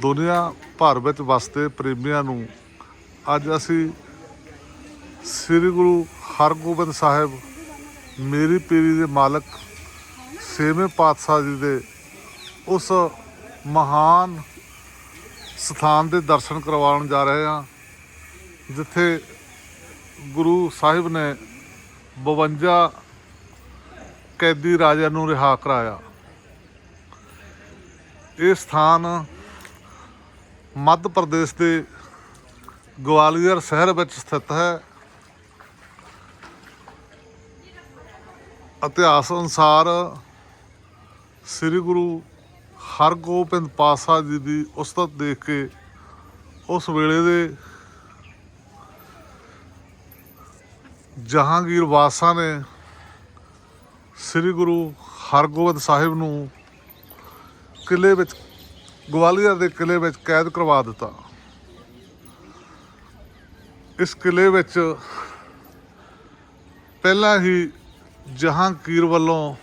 ਦੁਨੀਆ ਭਰ ਵਿੱਚ ਵਸਦੇ ਪ੍ਰੇਮੀਆਂ ਨੂੰ ਅੱਜ ਅਸੀਂ ਸ੍ਰੀ ਗੁਰੂ ਹਰਗੋਬਿੰਦ ਸਾਹਿਬ, ਮੇਰੀ ਪੀਰੀ ਦੇ ਮਾਲਕ, ਛੇਵੇਂ ਪਾਤਸ਼ਾਹ ਜੀ ਦੇ ਉਸ ਮਹਾਨ ਸਥਾਨ ਦੇ ਦਰਸ਼ਨ ਕਰਵਾਉਣ ਜਾ ਰਹੇ ਹਾਂ, ਜਿੱਥੇ ਗੁਰੂ ਸਾਹਿਬ ਨੇ 52 ਕੈਦੀ ਰਾਜਿਆਂ ਨੂੰ ਰਿਹਾ ਕਰਾਇਆ। ਇਹ ਸਥਾਨ ਮੱਧ ਪ੍ਰਦੇਸ਼ ਦੇ ਗਵਾਲੀਅਰ ਸ਼ਹਿਰ ਵਿੱਚ ਸਥਿਤ ਹੈ। ਇਤਿਹਾਸ ਅਨੁਸਾਰ ਸ੍ਰੀ ਗੁਰੂ ਹਰਗੋਬਿੰਦ ਪਾਤਸ਼ਾਹ ਜੀ ਦੀ ਉਸਤਤ ਦੇਖ ਕੇ ਉਸ ਵੇਲੇ ਦੇ ਜਹਾਂਗੀਰ ਬਾਦਸ਼ਾਹ ਨੇ ਸ੍ਰੀ ਗੁਰੂ ਹਰਗੋਬਿੰਦ ਸਾਹਿਬ ਨੂੰ ਕਿਲੇ ਵਿੱਚ ਗਵਾਲੀਅਰ ਦੇ ਕਿਲੇ ਵਿੱਚ ਕੈਦ ਕਰਵਾ ਦਿੱਤਾ। ਇਸ ਕਿਲੇ ਵਿੱਚ ਪਹਿਲਾਂ ਹੀ ਜਹਾਂਗੀਰ ਵੱਲੋਂ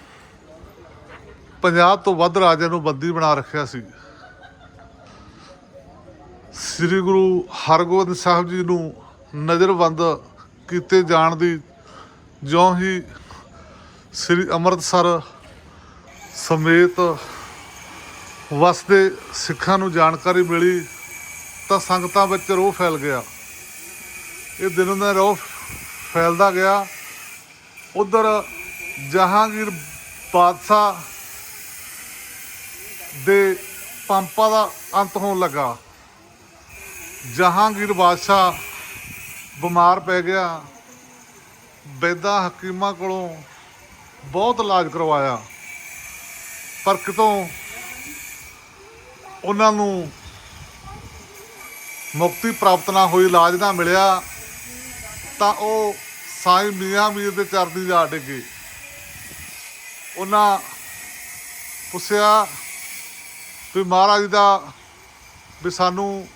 50 ਤੋਂ ਵੱਧ ਰਾਜਿਆਂ ਨੂੰ ਬੰਦੀ ਬਣਾ ਰੱਖਿਆ ਸੀ। ਸ੍ਰੀ ਗੁਰੂ ਹਰਗੋਬਿੰਦ ਸਾਹਿਬ ਜੀ ਨੂੰ ਨਜ਼ਰਬੰਦ ਕੀਤੇ ਜਾਣ ਦੀ ਜਿਉਂ ਹੀ ਸ੍ਰੀ ਅੰਮ੍ਰਿਤਸਰ ਸਮੇਤ ਵਸਦੇ ਸਿੱਖਾਂ ਨੂੰ ਜਾਣਕਾਰੀ ਮਿਲੀ ਤਾਂ ਸੰਗਤਾਂ ਵਿੱਚ ਰੋਹ ਫੈਲ ਗਿਆ। ਇਹ ਦਿਨੋਂ ਦਿਨ ਰੋਹ ਫੈਲਦਾ ਗਿਆ। ਉਧਰ ਜਹਾਂਗੀਰ ਬਾਦਸ਼ਾਹ ਦੇ ਪੰਪਾਂ ਦਾ ਅੰਤ ਹੋਣ ਲੱਗਾ। ਜਹਾਂਗੀਰ ਬਾਦਸ਼ਾਹ ਬਿਮਾਰ ਪੈ ਗਿਆ। ਬੈਦਾ ਹਕੀਮਾਂ ਕੋਲੋਂ ਬਹੁਤ ਇਲਾਜ ਕਰਵਾਇਆ। ਪਰ ਕਿਤੋਂ ਉਹਨਾਂ ਨੂੰ ਮੁਕਤੀ ਪ੍ਰਾਪਤ ਨਾ ਹੋਈ, ਇਲਾਜ ਨਾ ਮਿਲਿਆ, ਤਾਂ ਉਹ ਸਾਈਂ ਮੀਆਂ ਮੀਰ ਦੇ ਚਰਨੀ ਜਾ ਡਿੱਗੇ ਉਹਨਾਂ ਪੁੱਛਿਆ ਵੀ ਮਹਾਰਾਜ ਦਾ ਵੀ ਸਾਨੂੰ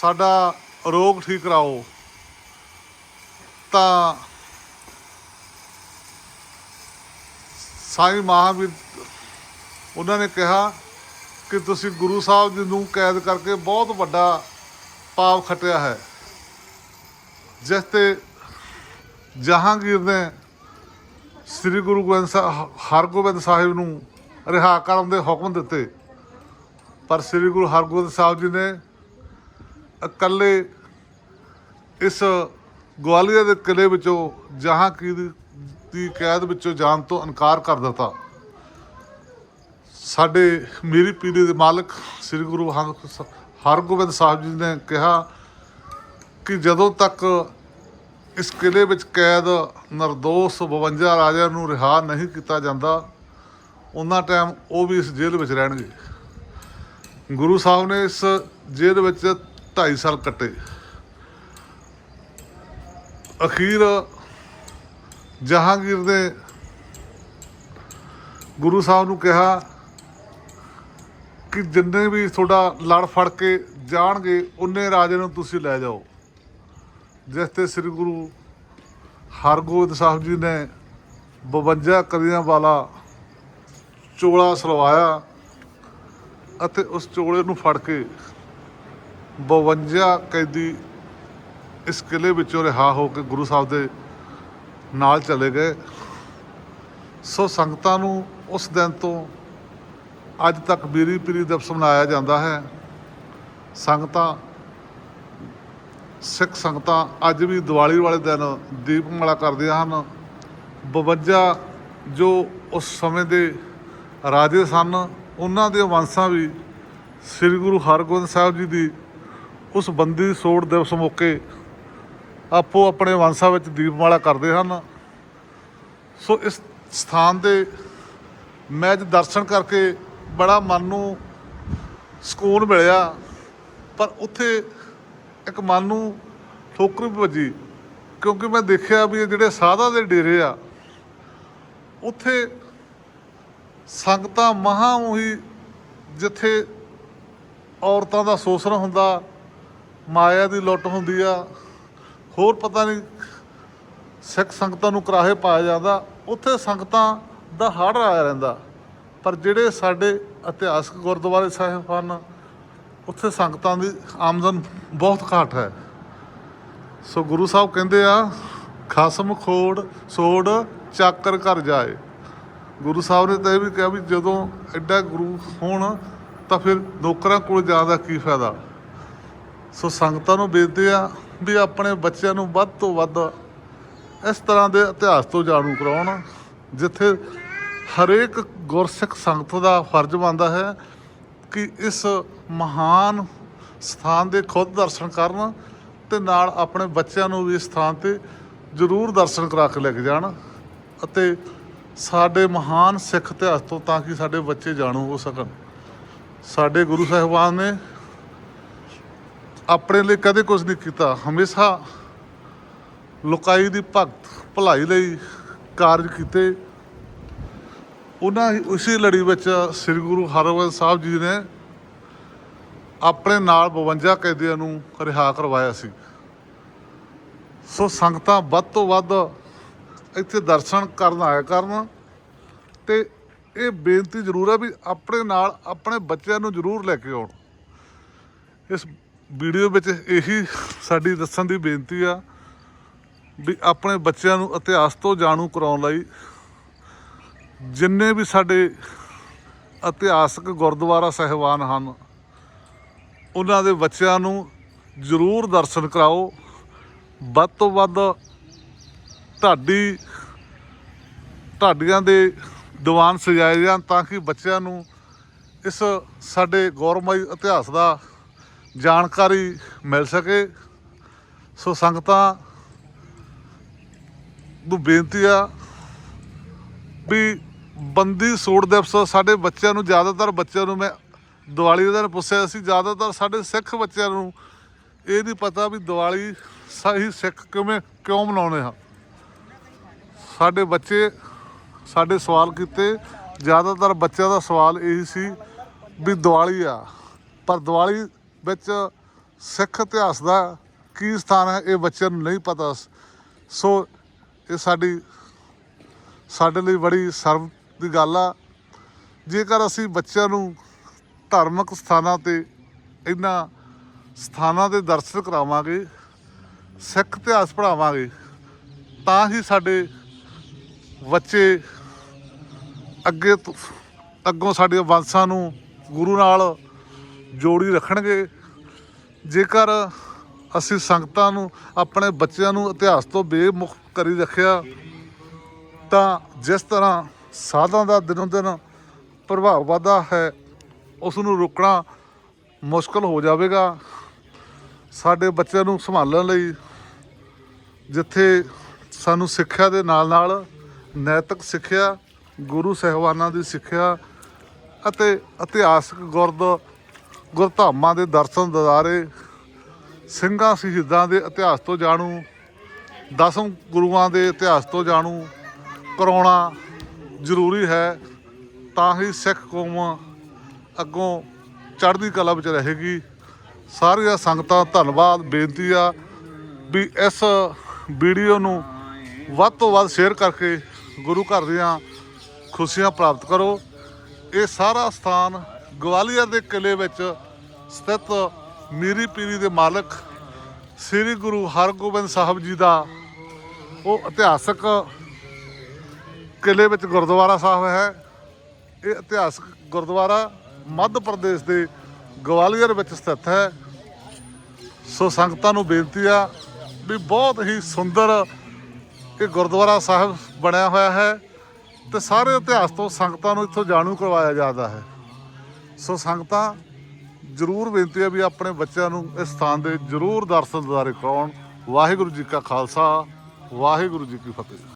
ਸਾਡਾ ਰੋਗ ਠੀਕ ਕਰਾਓ। ਤਾਂ ਸਾਈਂ ਮਹਾਵੀਰ, ਉਹਨਾਂ ਨੇ ਕਿਹਾ ਕਿ ਤੁਸੀਂ ਗੁਰੂ ਸਾਹਿਬ ਜੀ ਨੂੰ ਕੈਦ ਕਰਕੇ ਬਹੁਤ ਵੱਡਾ ਪਾਪ ਖਟਿਆ ਹੈ। ਜਿਸ ਤੇ ਜਹਾਂਗੀਰ ਨੇ ਸ੍ਰੀ ਗੁਰੂ ਗੋਬਿੰਦ ਸਾਹਿਬ ਹਰਗੋਬਿੰਦ ਸਾਹਿਬ ਨੂੰ ਰਿਹਾ ਕਰਨ ਦੇ ਹੁਕਮ ਦਿੱਤੇ। ਪਰ ਸ੍ਰੀ ਗੁਰੂ ਹਰਗੋਬਿੰਦ ਸਾਹਿਬ ਜੀ ਨੇ ਇਕੱਲੇ ਇਸ ਗਵਾਲੀਅਰ ਦੇ ਕਿਲੇ ਵਿੱਚੋਂ ਜਹਾਂਗੀਰ ਦੀ ਕੈਦ ਵਿੱਚੋਂ ਜਾਣ ਤੋਂ ਇਨਕਾਰ ਕਰ ਦਿੱਤਾ। ਸਾਡੇ ਮੇਰੀ ਪੀੜੀ ਦੇ ਮਾਲਕ ਸ੍ਰੀ ਗੁਰੂ ਹਰ- ਹਰਗੋਬਿੰਦ ਸਾਹਿਬ ਜੀ ਨੇ ਕਿਹਾ ਕਿ ਜਦੋਂ ਤੱਕ ਇਸ ਕਿਲੇ ਵਿੱਚ ਕੈਦ ਨਿਰਦੋਸ਼ 52 ਰਾਜਿਆਂ ਨੂੰ ਰਿਹਾ ਨਹੀਂ ਕੀਤਾ ਜਾਂਦਾ, ਉਹਨਾਂ ਟਾਈਮ ਉਹ ਵੀ ਇਸ ਜੇਲ੍ਹ ਵਿੱਚ ਰਹਿਣਗੇ। ਗੁਰੂ ਸਾਹਿਬ ਨੇ ਇਸ ਜੇਲ੍ਹ ਵਿੱਚ 2.5 ਸਾਲ ਕੱਟੇ। ਅਖੀਰ ਜਹਾਂਗੀਰ ਨੇ ਗੁਰੂ ਸਾਹਿਬ ਨੂੰ ਕਿਹਾ ਕਿ ਜਿੰਨੇ ਵੀ ਤੁਹਾਡਾ ਲੜ ਫੜ ਕੇ ਜਾਣਗੇ ਉਨੇ ਰਾਜੇ ਨੂੰ ਤੁਸੀਂ ਲੈ ਜਾਓ। ਜਿਸ ਤੇ ਸ੍ਰੀ ਗੁਰੂ ਹਰਗੋਬਿੰਦ ਸਾਹਿਬ ਜੀ ਨੇ 52 ਕਦੀਆਂ ਵਾਲਾ ਚੋਲਾ ਸਲਵਾਇਆ ਅਤੇ ਉਸ ਚੋਲੇ ਨੂੰ ਫੜ ਕੇ 52 ਕੈਦੀ ਇਸ ਕਿਲੇ ਵਿੱਚੋਂ ਰਿਹਾ ਹੋ ਕੇ ਗੁਰੂ ਸਾਹਿਬ ਦੇ ਨਾਲ ਚਲੇ ਗਏ। ਸੋ ਸੰਗਤਾਂ ਨੂੰ ਉਸ ਦਿਨ ਤੋਂ ਅੱਜ ਤੱਕ ਬੀਰੀ ਪੀਰੀ ਦਿਵਸ ਮਨਾਇਆ ਜਾਂਦਾ ਹੈ। ਸੰਗਤਾਂ, ਸਿੱਖ ਸੰਗਤਾਂ ਅੱਜ ਵੀ ਦੀਵਾਲੀ ਵਾਲੇ ਦਿਨ ਦੀਪਮਾਲਾ ਕਰਦੀਆਂ ਹਨ। 52 ਜੋ ਉਸ ਸਮੇਂ ਦੇ ਰਾਜੇ ਸਨ, ਉਹਨਾਂ ਦੇ ਵੰਸ਼ਾਂ ਵੀ ਸ੍ਰੀ ਗੁਰੂ ਹਰਗੋਬਿੰਦ ਸਾਹਿਬ ਜੀ ਦੀ ਉਸ ਬੰਦੀ ਸੋੜ ਦਿਵਸ ਮੌਕੇ ਆਪੋ ਆਪਣੇ ਵੰਸ਼ਾਂ ਵਿੱਚ ਦੀਪਮਾਲਾ ਕਰਦੇ ਹਨ। ਸੋ ਇਸ ਸਥਾਨ ਦੇ ਮੈਂ ਅੱਜ ਦਰਸ਼ਨ ਕਰਕੇ ਬੜਾ ਮਨ ਨੂੰ ਸਕੂਨ ਮਿਲਿਆ, ਪਰ ਉੱਥੇ ਇੱਕ ਮਨ ਨੂੰ ਠੋਕਰ ਵੀ ਵੱਜੀ, ਕਿਉਂਕਿ ਮੈਂ ਦੇਖਿਆ ਵੀ ਇਹ ਜਿਹੜੇ ਸਾਧਾ ਦੇ ਡੇਰੇ ਆ, ਉੱਥੇ ਸੰਗਤਾਂ ਮਹਾਂ ਉਹੀ ਜਿੱਥੇ ਔਰਤਾਂ ਦਾ ਸ਼ੋਸ਼ਣ ਹੁੰਦਾ, ਮਾਇਆ ਦੀ ਲੁੱਟ ਹੁੰਦੀ ਆ, ਹੋਰ ਪਤਾ ਨਹੀਂ ਸਿੱਖ ਸੰਗਤਾਂ ਨੂੰ ਕਰਾਹੇ ਪਾਇਆ ਜਾਂਦਾ, ਉੱਥੇ ਸੰਗਤਾਂ ਦਾ ਹੜ ਆਇਆ ਰਹਿੰਦਾ। ਪਰ ਜਿਹੜੇ ਸਾਡੇ ਇਤਿਹਾਸਕ ਗੁਰਦੁਆਰੇ ਸਾਹਿਬ ਹਨ, ਉੱਥੇ ਸੰਗਤਾਂ ਦੀ ਆਮਦਨ ਬਹੁਤ ਘੱਟ ਹੈ। ਸੋ ਗੁਰੂ ਸਾਹਿਬ ਕਹਿੰਦੇ ਆ, ਖਸਮ ਖੋੜ, ਸੋੜ, ਚਾਕਰ ਘਰ ਜਾਏ। ਗੁਰੂ ਸਾਹਿਬ ਨੇ ਤਾਂ ਇਹ ਵੀ ਕਿਹਾ ਵੀ ਜਦੋਂ ਐਡਾ ਗੁਰੂ ਹੋਣ, ਤਾਂ ਫਿਰ ਨੌਕਰਾਂ ਕੋਲ ਜਾਣ ਦਾ ਕੀ ਫਾਇਦਾ? ਸੋ ਸੰਗਤਾਂ ਨੂੰ ਬੇਨਤੀ ਆ ਵੀ ਆਪਣੇ ਬੱਚਿਆਂ ਨੂੰ ਵੱਧ ਤੋਂ ਵੱਧ ਇਸ ਤਰ੍ਹਾਂ ਦੇ ਇਤਿਹਾਸ ਤੋਂ ਜਾਣੂ ਕਰਾਉਣ, ਜਿੱਥੇ ਹਰੇਕ ਗੁਰਸਿੱਖ ਸੰਗਤ ਦਾ ਫਰਜ਼ ਬਣਦਾ ਹੈ ਕਿ ਇਸ ਮਹਾਨ ਸਥਾਨ ਦੇ ਖੁਦ ਦਰਸ਼ਨ ਕਰਨ ਤੇ ਨਾਲ ਆਪਣੇ ਬੱਚਿਆਂ ਨੂੰ ਵੀ ਇਸ ਸਥਾਨ ਤੇ ਜ਼ਰੂਰ ਦਰਸ਼ਨ ਕਰਾ ਕੇ ਲੈ ਕੇ ਜਾਣ ਅਤੇ ਸਾਡੇ ਮਹਾਨ ਸਿੱਖ ਇਤਿਹਾਸ ਤੋਂ ਤਾਂ ਕਿ ਸਾਡੇ ਬੱਚੇ ਜਾਣੂ ਹੋ ਸਕਣ। ਸਾਡੇ ਗੁਰੂ ਸਾਹਿਬਾਨ ਨੇ ਆਪਣੇ ਲਈ ਕਦੇ ਕੁਝ ਨਹੀਂ ਕੀਤਾ। ਹਮੇਸ਼ਾ ਲੋਕਾਈ ਦੀ ਭਗਤ ਭਲਾਈ ਲਈ ਕਾਰਜ ਕੀਤੇ। ਉਹਨਾਂ ਹੀ ਉਸੇ ਲੜੀ ਵਿੱਚ ਸ੍ਰੀ ਗੁਰੂ ਹਰਗੋਬਿੰਦ ਸਾਹਿਬ ਜੀ ਨੇ ਆਪਣੇ ਨਾਲ 52 ਕੈਦੀਆਂ ਨੂੰ ਰਿਹਾ ਕਰਵਾਇਆ ਸੀ। ਸੋ ਸੰਗਤਾਂ ਵੱਧ ਤੋਂ ਵੱਧ ਇੱਥੇ ਦਰਸ਼ਨ ਕਰਨ ਆਇਆ ਕਰਨ ਤੇ ਇਹ ਬੇਨਤੀ ਜ਼ਰੂਰ ਹੈ ਵੀ ਆਪਣੇ ਨਾਲ ਆਪਣੇ ਬੱਚਿਆਂ ਨੂੰ ਜ਼ਰੂਰ ਲੈ ਕੇ ਆਉਣ। ਇਸ ਵੀਡੀਓ ਵਿੱਚ ਇਹੀ ਸਾਡੀ ਦੱਸਣ ਦੀ ਬੇਨਤੀ ਆ ਵੀ ਆਪਣੇ ਬੱਚਿਆਂ ਨੂੰ ਇਤਿਹਾਸ ਤੋਂ ਜਾਣੂ ਕਰਾਉਣ ਲਈ ਜਿੰਨੇ ਵੀ ਸਾਡੇ ਇਤਿਹਾਸਕ ਗੁਰਦੁਆਰਾ ਸਾਹਿਬਾਨ ਹਨ, ਉਹਨਾਂ ਦੇ ਬੱਚਿਆਂ ਨੂੰ ਜ਼ਰੂਰ ਦਰਸ਼ਨ ਕਰਾਓ। ਵੱਧ ਤੋਂ ਵੱਧ ਢਾਡੀ ਢਾਡੀਆਂ ਦੇ ਦੀਵਾਨ ਸਜਾਏ ਜਾਣ ਤਾਂ ਕਿ ਬੱਚਿਆਂ ਨੂੰ ਇਸ ਸਾਡੇ ਗੌਰਮਈ ਇਤਿਹਾਸ ਦਾ ਜਾਣਕਾਰੀ ਮਿਲ ਸਕੇ। ਸੋ ਸੰਗਤਾਂ, ਨੂੰ ਬੇਨਤੀ ਆ ਵੀ ਬੰਦੀ ਸੋੜ ਦਿਵਸ ਸਾਡੇ ਬੱਚਿਆਂ ਨੂੰ, ਜ਼ਿਆਦਾਤਰ ਬੱਚਿਆਂ ਨੂੰ ਮੈਂ ਦੀਵਾਲੀ ਦੇ ਦਿਨ ਪੁੱਛਿਆ ਸੀ, ਜ਼ਿਆਦਾਤਰ ਸਾਡੇ ਸਿੱਖ ਬੱਚਿਆਂ ਨੂੰ ਇਹ ਨਹੀਂ ਪਤਾ ਵੀ ਦੀਵਾਲੀ ਸਹੀ ਸਿੱਖ ਕਿਵੇਂ, ਕਿਉਂ ਮਨਾਉਂਦੇ ਹਾਂ। ਸਾਡੇ ਬੱਚੇ ਸਾਡੇ ਸਵਾਲ ਕੀਤੇ, ਜ਼ਿਆਦਾਤਰ ਬੱਚਿਆਂ ਦਾ ਸਵਾਲ ਇਹੀ ਸੀ ਵੀ ਦੀਵਾਲੀ ਆ, ਪਰ ਦੀਵਾਲੀ ਵਿੱਚ ਸਿੱਖ ਇਤਿਹਾਸ ਦਾ ਕੀ ਸਥਾਨ ਹੈ, ਇਹ ਬੱਚਿਆਂ ਨੂੰ ਨਹੀਂ ਪਤਾ। ਸੋ ਇਹ ਸਾਡੀ, ਸਾਡੇ ਲਈ ਬੜੀ ਸਰਵ ਦੀ ਗੱਲ ਆ। ਜੇਕਰ ਅਸੀਂ ਬੱਚਿਆਂ ਨੂੰ ਧਾਰਮਿਕ ਸਥਾਨਾਂ ਤੇ, ਇਹਨਾਂ ਸਥਾਨਾਂ ਦੇ ਦਰਸ਼ਨ ਕਰਾਵਾਂਗੇ, ਸਿੱਖ ਇਤਿਹਾਸ ਪੜਾਵਾਂਗੇ ਤਾਂ ਹੀ ਸਾਡੇ ਬੱਚੇ ਅੱਗੇ ਅੱਗੋਂ ਸਾਡੇ ਵੰਸ਼ਾਂ ਨੂੰ ਗੁਰੂ ਨਾਲ ਜੋੜੀ ਰੱਖਣਗੇ। ਜੇਕਰ ਅਸੀਂ ਸੰਗਤਾਂ ਨੂੰ, ਆਪਣੇ ਬੱਚਿਆਂ ਨੂੰ ਇਤਿਹਾਸ ਤੋਂ ਬੇਮੁਖ ਕਰੀ ਰੱਖਿਆ, ਤਾਂ ਜਿਸ ਤਰ੍ਹਾਂ ਸਾਧਾਂ ਦਾ ਦਿਨੋਂ ਦਿਨ ਪ੍ਰਭਾਵ ਵਧਦਾ ਹੈ, ਉਸ ਨੂੰ ਰੋਕਣਾ ਮੁਸ਼ਕਲ ਹੋ ਜਾਵੇਗਾ। ਸਾਡੇ ਬੱਚਿਆਂ ਨੂੰ ਸੰਭਾਲਣ ਲਈ ਜਿੱਥੇ ਸਾਨੂੰ ਸਿੱਖਿਆ ਦੇ ਨਾਲ ਨਾਲ ਨੈਤਿਕ ਸਿੱਖਿਆ, ਗੁਰੂ ਸਹਿਬਾਨਾਂ ਦੀ ਸਿੱਖਿਆ ਅਤੇ ਇਤਿਹਾਸਕ ਗੁਰਦ, ਗੁਰਧਾਮਾਂ ਦੇ ਦਰਸ਼ਨ ਦਿਦਾਰੇ, ਸਿੰਘਾਂ ਸ਼ਹੀਦਾਂ ਦੇ ਇਤਿਹਾਸ ਤੋਂ ਜਾਣੂ, ਦਸਮ ਗੁਰੂਆਂ ਦੇ ਇਤਿਹਾਸ ਤੋਂ ਜਾਣੂ, ਕਰਾਉਣਾ ਜ਼ਰੂਰੀ ਹੈ ਤਾਂ ਹੀ ਸਿੱਖ ਕੌਮ ਅੱਗੋਂ ਚੜ੍ਹਦੀ ਕਲਾ ਵਿੱਚ ਰਹੇਗੀ। ਸਾਰੀਆਂ ਸੰਗਤਾਂ ਧੰਨਵਾਦ, ਬੇਨਤੀ ਆ ਵੀ ਇਸ ਵੀਡੀਓ ਨੂੰ ਵੱਧ ਤੋਂ ਵੱਧ ਸ਼ੇਅਰ ਕਰਕੇ ਗੁਰੂ ਘਰ ਦੀਆਂ ਖੁਸ਼ੀਆਂ ਪ੍ਰਾਪਤ ਕਰੋ। ਇਹ ਸਾਰਾ ਸਥਾਨ ਗਵਾਲੀਅਰ ਦੇ ਕਿਲੇ ਵਿੱਚ ਸਥਿਤ ਮੀਰੀ ਪੀਰੀ ਦੇ ਮਾਲਕ ਸ੍ਰੀ ਗੁਰੂ ਹਰਗੋਬਿੰਦ ਸਾਹਿਬ ਜੀ ਦਾ ਉਹ ਇਤਿਹਾਸਕ ਕਿਲੇ ਵਿੱਚ ਗੁਰਦੁਆਰਾ ਸਾਹਿਬ ਹੈ। ਇਹ ਇਤਿਹਾਸਕ ਗੁਰਦੁਆਰਾ ਮੱਧ ਪ੍ਰਦੇਸ਼ ਦੇ ਗਵਾਲੀਅਰ ਵਿੱਚ ਸਥਿਤ ਹੈ। ਸੋ ਸੰਗਤਾਂ ਨੂੰ ਬੇਨਤੀ ਆ ਵੀ ਬਹੁਤ ਹੀ ਸੁੰਦਰ ਇਹ ਗੁਰਦੁਆਰਾ ਸਾਹਿਬ ਬਣਿਆ ਹੋਇਆ ਹੈ ਤੇ ਸਾਰੇ ਇਤਿਹਾਸ ਤੋਂ ਸੰਗਤਾਂ ਨੂੰ ਇੱਥੋਂ ਜਾਣੂ ਕਰਵਾਇਆ ਜਾਂਦਾ ਹੈ। ਸੋ ਸੰਗਤਾਂ, ਜ਼ਰੂਰ ਬੇਨਤੀ ਹੈ ਵੀ ਆਪਣੇ ਬੱਚਿਆਂ ਨੂੰ ਇਸ ਸਥਾਨ ਦੇ ਜ਼ਰੂਰ ਦਰਸ਼ਨ ਦਿਦਾਰੇ ਕਰਾਉਣ। ਵਾਹਿਗੁਰੂ ਜੀ ਕਾ ਖਾਲਸਾ, ਵਾਹਿਗੁਰੂ ਜੀ ਕੀ ਫਤਿਹ।